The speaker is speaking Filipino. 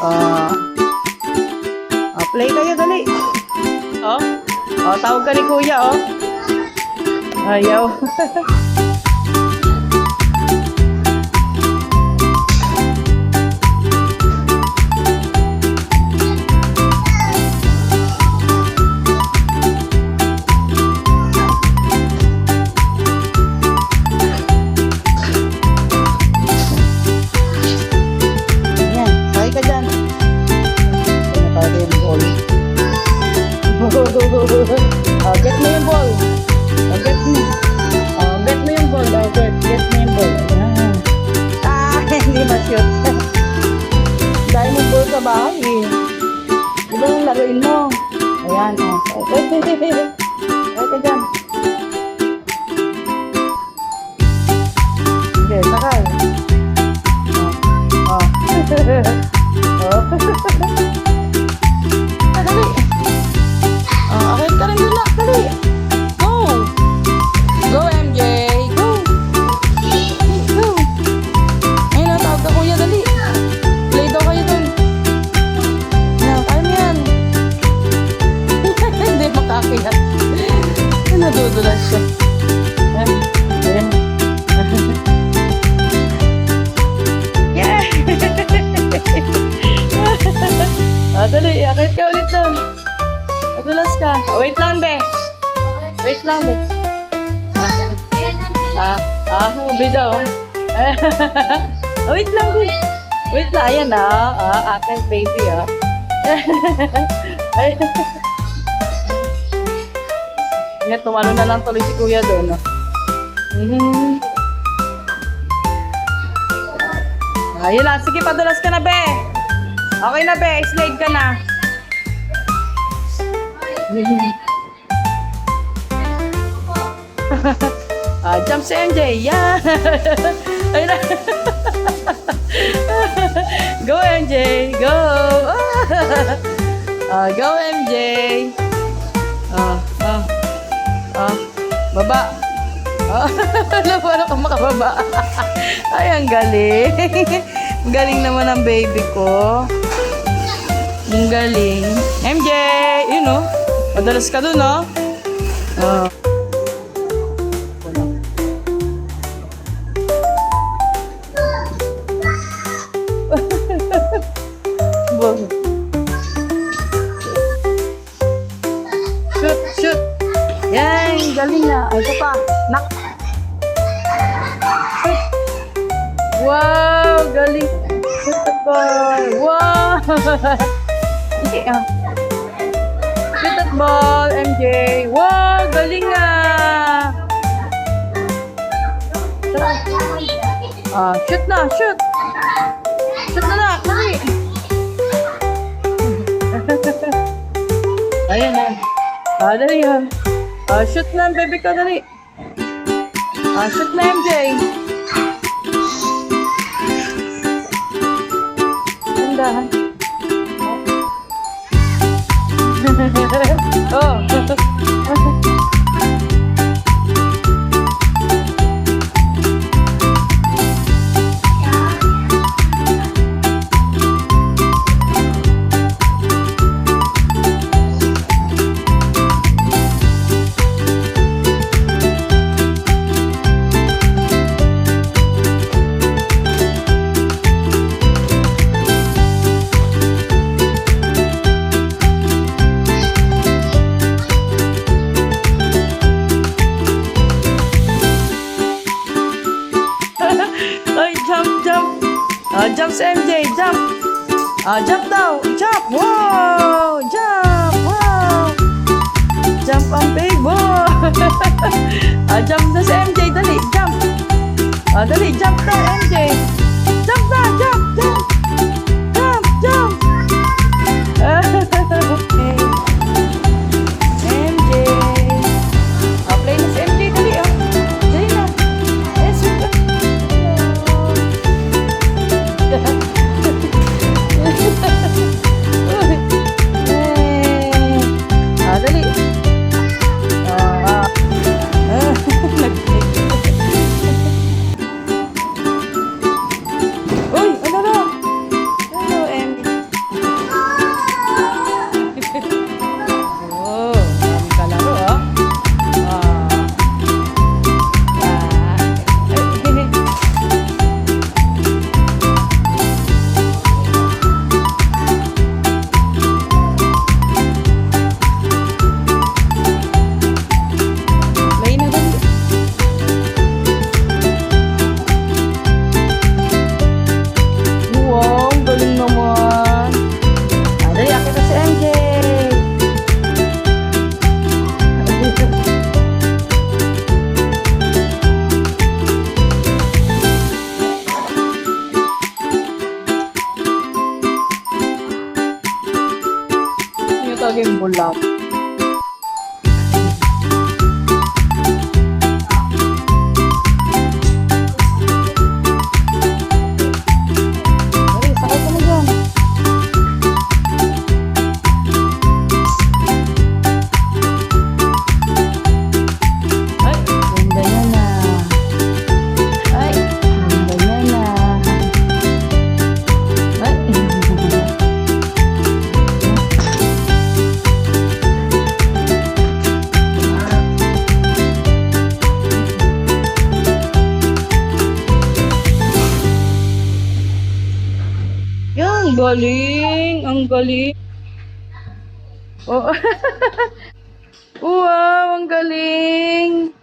Oh. Oh, play kayo, dali. Oh. Oh, tawag ka ni kuya, oh. Ayaw. Ayan, oh. Sakay ka dyan. Sige, sakay. Oh. Oh. oh. Wait be. Ah, ah, hubi daw. wait lang, be. Wait lang, ayan ah. Ah, akin, baby, ah. Ay. Ngayon, tumalo na lang tuloy si kuya doon, ah. Mhm. Ayun lang. Sige, padulas ka na, be. Okay na, be. Slide ka na. ah, jump si MJ. Yeah. Ayun na. go, MJ. Go. ah, go, MJ. Ah, ah. Ah, baba. Ah, alam mo, ano ka makababa. Ay, ang galing. Ang galing naman ng baby ko. Ang galing. MJ! Yun, oh. Madalas ka dun, oh. Oh. Wow, galing. Shoot the ball. Wow. Hindi ah. Shoot that ball, MJ. Wow, galing. Tara. Ah, shoot na, shoot. Shoot na na, dali. Ayan na. Ah, dali ha. Ah, shoot na, baby ko, dali. Ah, shoot na, MJ. Tandahan. oh. Ah, jump si MJ, jump. Ah, jump daw. Jump. Wow! Jump. Wow! Jump ang babe. Wow! ah, jump na si MJ. Dali, jump. Ah, dali, jump கொள்ளலாம். Galing. Ang galing. Oh. wow, ang galing.